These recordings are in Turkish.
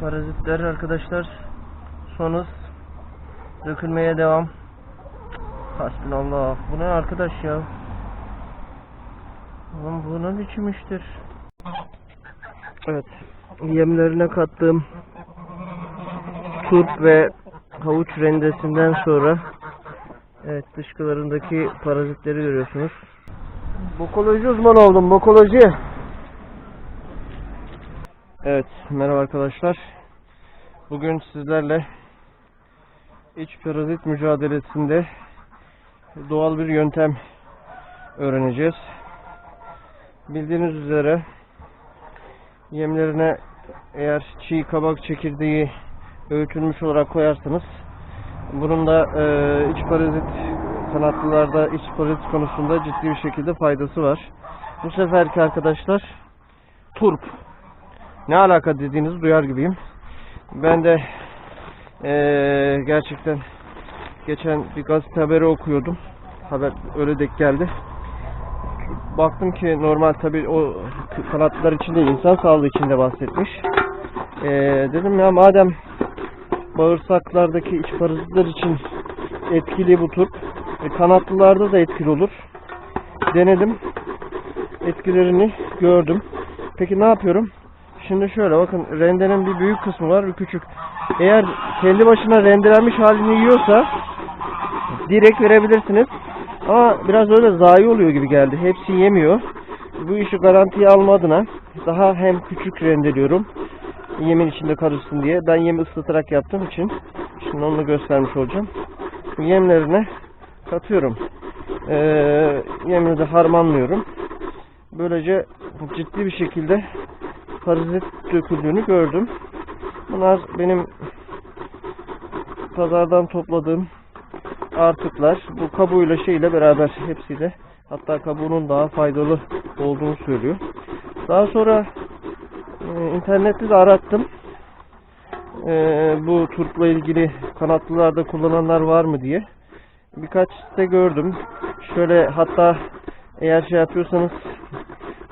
Parazitler arkadaşlar son hız dökülmeye devam. Hasbinallah. Bu ne arkadaş ya? Lan bu ne? Evet. Yemlerine kattığım turp ve havuç rendesinden sonra evet dışkılarındaki parazitleri görüyorsunuz. Bokoloji uzmanı oldum. Bokoloji. Evet, merhaba arkadaşlar. Bugün sizlerle iç parazit mücadelesinde doğal bir yöntem öğreneceğiz. Bildiğiniz üzere yemlerine eğer çiğ kabak çekirdeği öğütülmüş olarak koyarsanız bunun da e, iç parazit kanatlılarda iç parazit konusunda ciddi bir şekilde faydası var. Bu seferki arkadaşlar turp ne alaka dediğinizi duyar gibiyim. Ben de eee, gerçekten geçen bir gazete haberi okuyordum. Haber öyle denk geldi. Baktım ki normal tabi o kanatlar için değil insan sağlığı için de bahsetmiş. Eee, dedim ya madem bağırsaklardaki iç parazitler için etkili bu turp, e, kanatlılarda da etkili olur. Denedim. Etkilerini gördüm. Peki ne yapıyorum? Şimdi şöyle bakın rendenin bir büyük kısmı var bir küçük. Eğer kendi başına rendelenmiş halini yiyorsa direkt verebilirsiniz. Ama biraz öyle zayi oluyor gibi geldi. Hepsi yemiyor. Bu işi garantiye alma adına daha hem küçük rendeliyorum. Yemin içinde karışsın diye. Ben yemi ıslatarak yaptığım için şimdi onu da göstermiş olacağım. Yemlerine katıyorum. Ee, yemini de harmanlıyorum. Böylece ciddi bir şekilde parazit döküldüğünü gördüm. Bunlar benim pazardan topladığım artıklar. Bu kabuğuyla şeyle beraber hepsiyle hatta kabuğunun daha faydalı olduğunu söylüyor. Daha sonra e, internette de arattım. E, bu turpla ilgili kanatlılarda kullananlar var mı diye. Birkaç site gördüm. Şöyle hatta eğer şey yapıyorsanız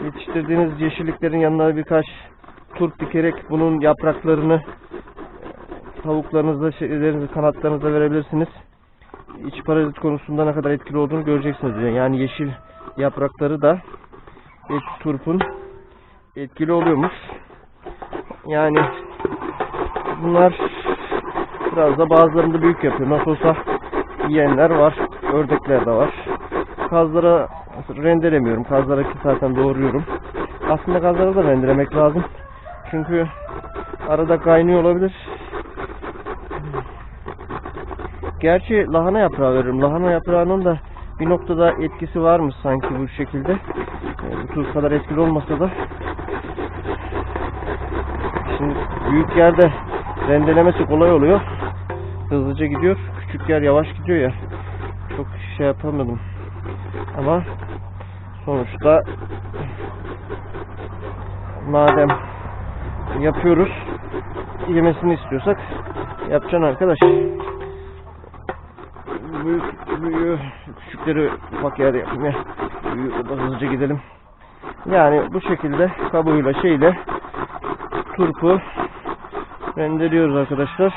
yetiştirdiğiniz yeşilliklerin yanına birkaç turp dikerek bunun yapraklarını tavuklarınızda, şeylerinizi, kanatlarınızda verebilirsiniz. İç parazit konusunda ne kadar etkili olduğunu göreceksiniz. Yani yeşil yaprakları da et turpun etkili oluyormuş. Yani bunlar biraz da bazılarında büyük yapıyor. Nasıl olsa yiyenler var. Ördekler de var. Kazlara rendelemiyorum. Kazlara zaten doğruyorum. Aslında kazlara da rendelemek lazım. Çünkü arada kaynıyor olabilir. Gerçi lahana yaprağı veririm. Lahana yaprağının da bir noktada etkisi varmış sanki bu şekilde. Ee, Bu tuz kadar etkili olmasa da. Şimdi büyük yerde rendelemesi kolay oluyor. Hızlıca gidiyor. Küçük yer yavaş gidiyor ya. Çok şey yapamadım. Ama sonuçta madem yapıyoruz yemesini istiyorsak yapacaksın arkadaş. Büyük, büyüğü, küçükleri ufak yerde yapayım ya. Büyüğü da hızlıca gidelim. Yani bu şekilde kabuğuyla şeyle turpu rendeliyoruz arkadaşlar.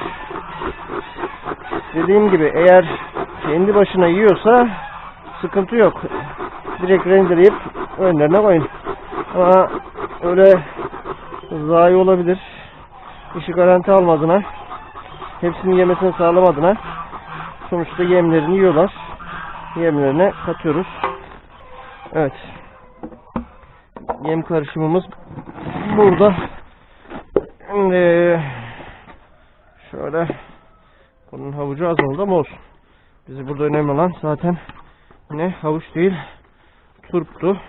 Dediğim gibi eğer kendi başına yiyorsa sıkıntı yok. Direkt rendeleyip önlerine koyun. Ama öyle zayi olabilir. İşi garanti almadığına, hepsini yemesini sağlamadığına sonuçta yemlerini yiyorlar. Yemlerine katıyoruz. Evet. Yem karışımımız burada. Şimdi şöyle bunun havucu az oldu ama olsun. Bizi burada önemli olan zaten ne havuç değil turptu.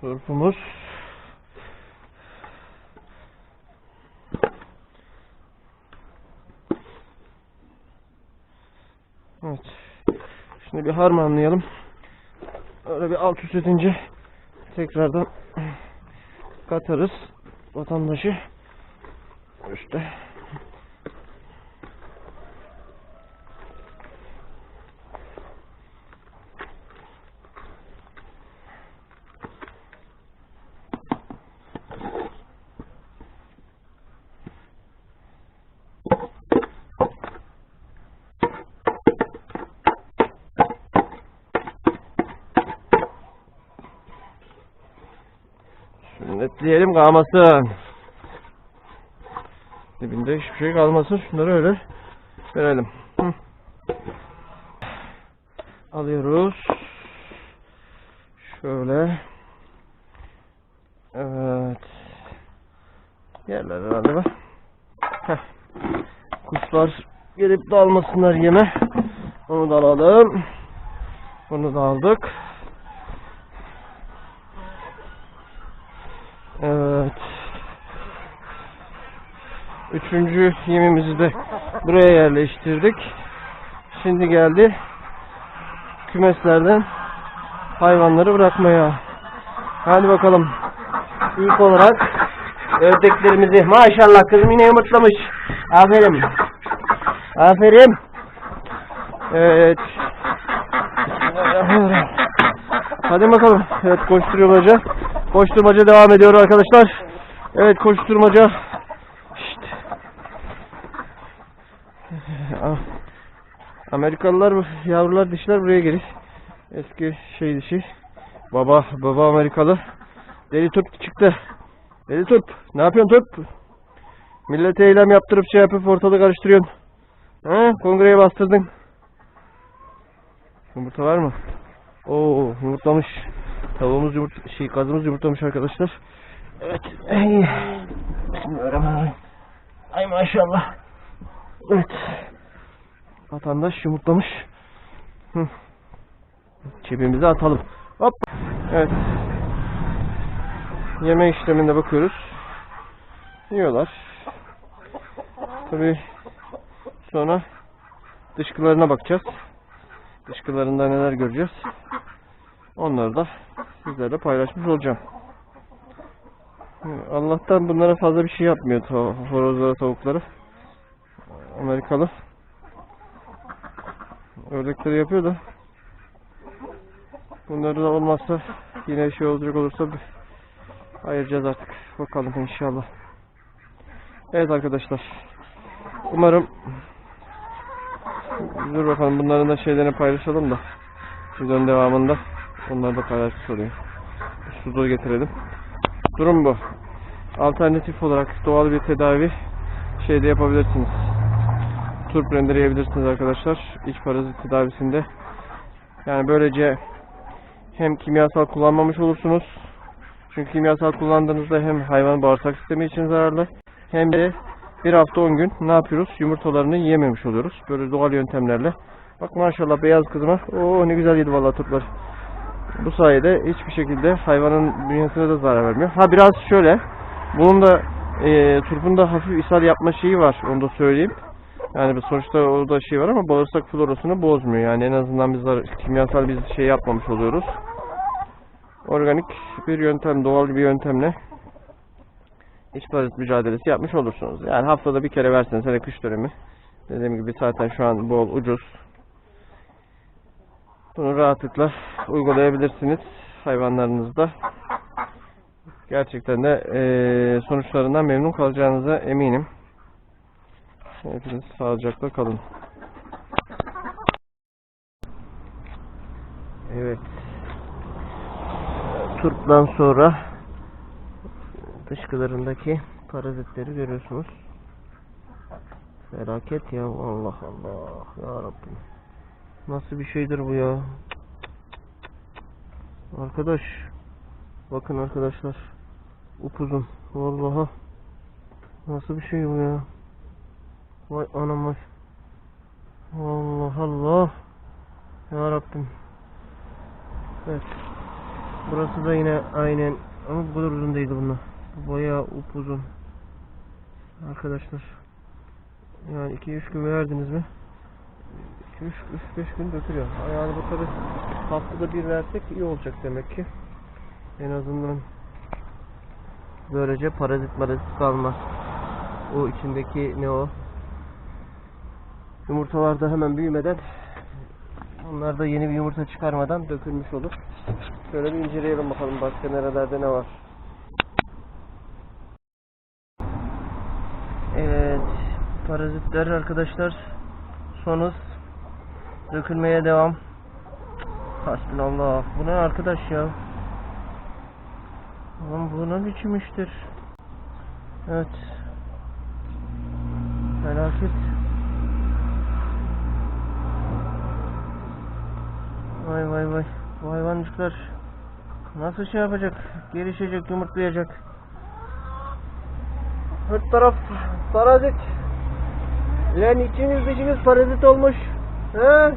Turpumuz Evet. Şimdi bir harmanlayalım. Öyle bir alt üst edince tekrardan katarız vatandaşı üstte. Bekleyelim kalmasın. Dibinde hiçbir şey kalmasın. Şunları öyle verelim. Alıyoruz. Şöyle. Evet. Yerler herhalde var. Kuşlar gelip dalmasınlar yeme. Onu da alalım. Bunu da aldık. Evet. Üçüncü yemimizi de buraya yerleştirdik. Şimdi geldi kümeslerden hayvanları bırakmaya. Hadi bakalım. İlk olarak ördeklerimizi maşallah kızım yine yumurtlamış. Aferin. Aferin. Evet. Hadi bakalım. Evet koşturmaca. Koşturmaca devam ediyor arkadaşlar. Evet koşturmaca. Şşt. Ah. Amerikalılar yavrular dişler buraya gelir. Eski şey dişi. Baba baba Amerikalı. Deli turp çıktı. Deli turp. Ne yapıyorsun turp? Millete eylem yaptırıp şey yapıp ortalığı karıştırıyorsun. Ha? Kongreye bastırdın. Yumurta var mı? Oo yumurtlamış. Tavuğumuz yumurt şey kazımız yumurtlamış arkadaşlar. Evet. Ay. Bismillahirrahmanirrahim. Ay maşallah. Evet. Vatandaş yumurtlamış. Hı. Cebimize atalım. Hop. Evet. Yeme işleminde bakıyoruz. Yiyorlar. Tabii sonra dışkılarına bakacağız. Dışkılarında neler göreceğiz. Onları da sizlerle paylaşmış olacağım. Allah'tan bunlara fazla bir şey yapmıyor horozlara, tavukları. Amerikalı. Ördekleri yapıyor da bunları da olmazsa yine şey olacak olursa ayıracağız artık. Bakalım inşallah. Evet arkadaşlar. Umarım dur bakalım bunların da şeylerini paylaşalım da videonun devamında onları da paylaşmış olayım. Su da getirelim. Durum bu. Alternatif olarak doğal bir tedavi şeyde yapabilirsiniz. Turp rendeleyebilirsiniz arkadaşlar. İç parazit tedavisinde. Yani böylece hem kimyasal kullanmamış olursunuz. Çünkü kimyasal kullandığınızda hem hayvan bağırsak sistemi için zararlı hem de bir hafta 10 gün ne yapıyoruz? Yumurtalarını yiyememiş oluyoruz. Böyle doğal yöntemlerle. Bak maşallah beyaz kızıma. Oo ne güzel yedi vallahi turplar. Bu sayede hiçbir şekilde hayvanın bünyesine de zarar vermiyor. Ha biraz şöyle. Bunun da e, turpun da hafif ishal yapma şeyi var. Onu da söyleyeyim. Yani sonuçta orada şey var ama bağırsak florasını bozmuyor. Yani en azından biz zar- kimyasal bir şey yapmamış oluyoruz. Organik bir yöntem, doğal bir yöntemle iç parazit mücadelesi yapmış olursunuz. Yani haftada bir kere verseniz hele kış dönemi. Dediğim gibi zaten şu an bol ucuz. Bunu rahatlıkla uygulayabilirsiniz hayvanlarınızda. Gerçekten de eee, sonuçlarından memnun kalacağınıza eminim. Hepiniz sağlıcakla kalın. Evet. Turp'tan sonra dışkılarındaki parazitleri görüyorsunuz. Felaket ya Allah Allah ya Rabbim. Nasıl bir şeydir bu ya? Arkadaş bakın arkadaşlar upuzun vallahi nasıl bir şey bu ya? Vay anam vay. Allah Allah. Ya Rabbim. Evet. Burası da yine aynen ama bu kadar uzun değildi bunlar. Bu bayağı upuzun. Arkadaşlar. Yani 2-3 gün verdiniz mi? 2-3-5 gün dökülüyor. Yani bu tabi haftada bir versek iyi olacak demek ki. En azından böylece parazit parazit kalmaz. O içindeki ne o? Yumurtalar da hemen büyümeden onlar da yeni bir yumurta çıkarmadan dökülmüş olur. Şöyle bir inceleyelim bakalım başka nerelerde ne var. Evet. Parazitler arkadaşlar son hız dökülmeye devam. Hasbinallah. Bu ne arkadaş ya? Lan bu ne biçim iştir? Evet. Felaket. Vay vay vay. Bu hayvancıklar nasıl şey yapacak? Gelişecek, yumurtlayacak. Her taraf parazit. Lan içiniz dışınız parazit olmuş. He?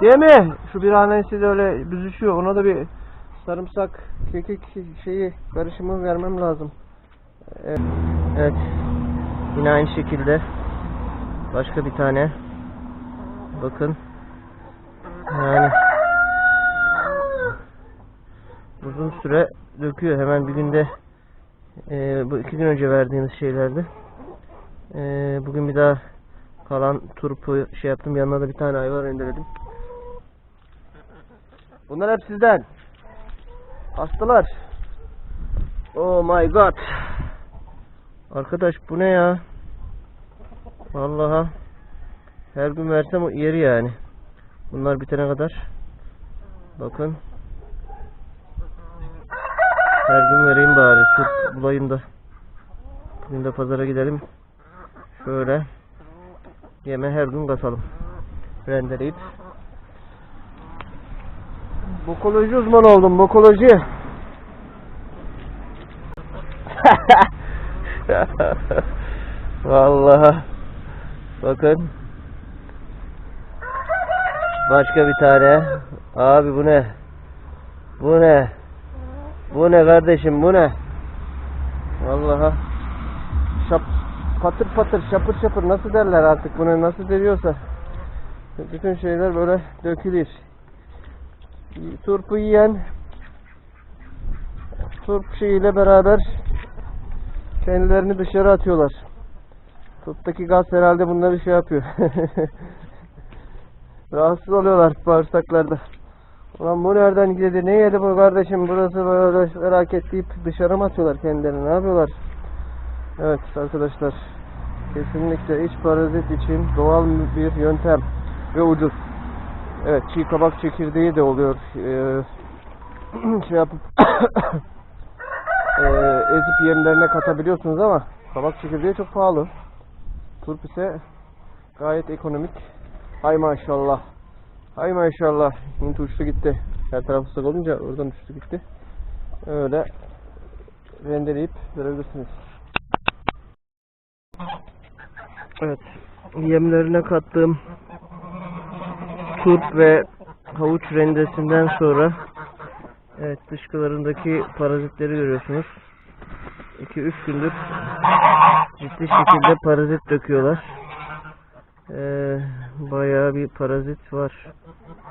Değil mi? Şu bir hanesi de öyle büzüşüyor. Ona da bir sarımsak, kekik şeyi karışımı vermem lazım. Evet. evet. Yine aynı şekilde başka bir tane. Bakın. Yani uzun süre döküyor. Hemen bir günde e, bu iki gün önce verdiğimiz şeylerdi. E, bugün bir daha kalan turpu şey yaptım. Yanına da bir tane ayva rendeledim. Bunlar hep sizden. Hastalar. Oh my god. Arkadaş bu ne ya? Vallahi her gün versem o yeri yani. Bunlar bitene kadar. Bakın. Her gün vereyim bari. Tut bulayım da. Bugün de pazara gidelim. Şöyle. Yeme her gün kasalım. Rendeleyip. Bokoloji uzmanı oldum. Bokoloji. Vallahi. Bakın. Başka bir tane. Abi bu ne? Bu ne? Bu ne kardeşim bu ne? Vallahi. Patır patır şapır şapır nasıl derler artık bunu nasıl deniyorsa. Bütün şeyler böyle dökülür. Turpu yiyen turp şeyiyle beraber kendilerini dışarı atıyorlar. Turptaki gaz herhalde bunları şey yapıyor. Rahatsız oluyorlar bağırsaklarda. Ulan bu nereden geldi? Ne yedi bu kardeşim? Burası böyle felaket deyip dışarı mı atıyorlar kendilerini? Ne yapıyorlar? Evet arkadaşlar. Kesinlikle iç parazit için doğal bir yöntem ve ucuz. Evet çiğ kabak çekirdeği de oluyor. Ee, şey yapıp ee, ezip yemlerine katabiliyorsunuz ama kabak çekirdeği çok pahalı. Turp ise gayet ekonomik. Hay maşallah. Hay maşallah. Hint uçtu gitti. Her tarafı ıslak olunca oradan uçtu gitti. Öyle rendeleyip verebilirsiniz. Evet. Yemlerine kattığım turp ve havuç rendesinden sonra evet dışkılarındaki parazitleri görüyorsunuz. 2-3 gündür ciddi şekilde parazit döküyorlar. Ee, bayağı bir parazit var.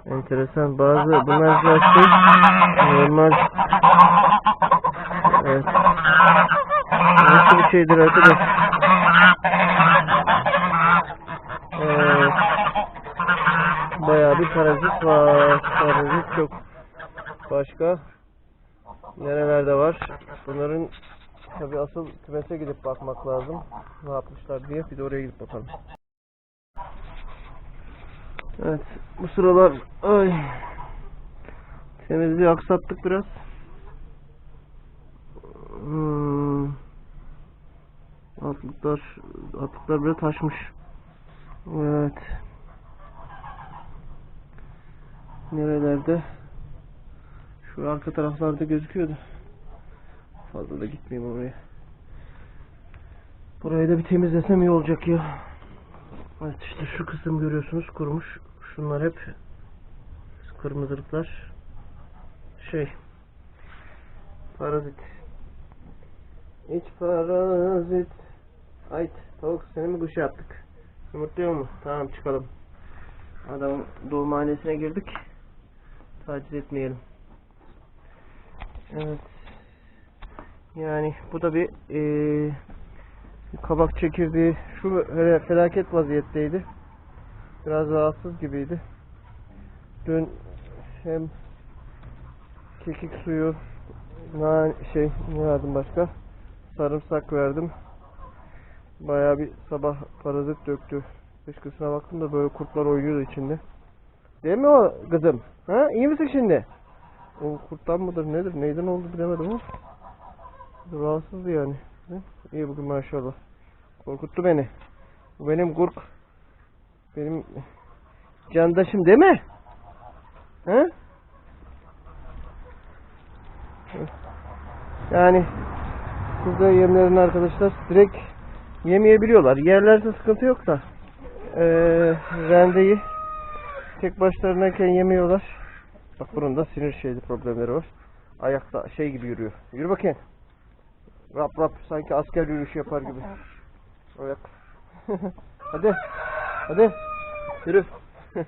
Enteresan. Bazı bunlar şey normal evet. Nasıl bir şeydir arkadaş? Evet. Bayağı bir parazit var. Parazit çok. Başka nerelerde var? Bunların tabi asıl kümese gidip bakmak lazım. Ne yapmışlar diye bir de oraya gidip bakalım. Evet bu sıralar ay temizliği aksattık biraz. Hmm. Atlıklar atlıklar böyle taşmış. Evet. Nerelerde? Şu arka taraflarda gözüküyordu. Fazla da gitmeyeyim oraya. Burayı da bir temizlesem iyi olacak ya. Evet işte şu kısım görüyorsunuz kurumuş. Şunlar hep kırmızılıklar. Şey parazit. İç parazit. Ayt tavuk seni mi kuş yaptık? Yumurtluyor mu? Tamam çıkalım. Adamın doğumhanesine girdik. Taciz etmeyelim. Evet. Yani bu da bir eee kabak çekirdeği şu felaket vaziyetteydi. Biraz rahatsız gibiydi. Dün hem kekik suyu nan şey ne verdim başka? Sarımsak verdim. Bayağı bir sabah parazit döktü. Dışkısına baktım da böyle kurtlar oynuyordu içinde. Değil mi o kızım? Ha? İyi misin şimdi? O kurttan mıdır nedir? Neyden oldu bilemedim ama. Rahatsızdı yani. Hı? İyi bugün maşallah. Korkuttu beni. Bu benim gurk. Benim candaşım değil mi? He? Yani burada yemlerin arkadaşlar direkt yemeyebiliyorlar. Yerlerse sıkıntı yok da eee rendeyi tek başlarınayken yemiyorlar. Bak bunun da sinir şeyli problemleri var. Ayakta şey gibi yürüyor. Yürü bakayım. Rap rap sanki asker yürüyüşü yapar gibi. Ayak. hadi. Hadi. Yürü.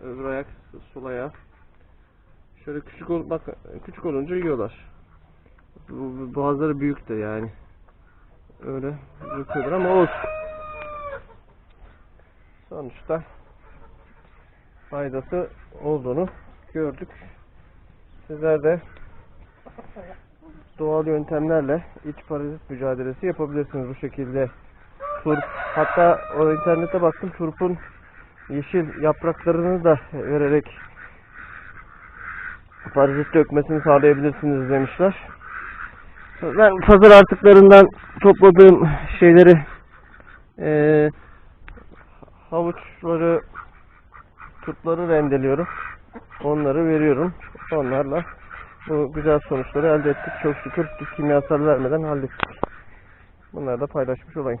Öbür ayak, sol ayağı. Şöyle küçük ol bak küçük olunca yiyorlar. Bu- Boğazları büyük de yani. Öyle yapıyorlar ama olsun. Sonuçta faydası olduğunu gördük. Sizler de doğal yöntemlerle iç parazit mücadelesi yapabilirsiniz bu şekilde. Turp, hatta o internete baktım turpun yeşil yapraklarını da vererek parazit dökmesini sağlayabilirsiniz demişler. Ben pazar artıklarından topladığım şeyleri eee havuçları turpları rendeliyorum. Onları veriyorum. Onlarla bu güzel sonuçları elde ettik. Çok şükür kimyasal vermeden hallettik. Bunları da paylaşmış olayım.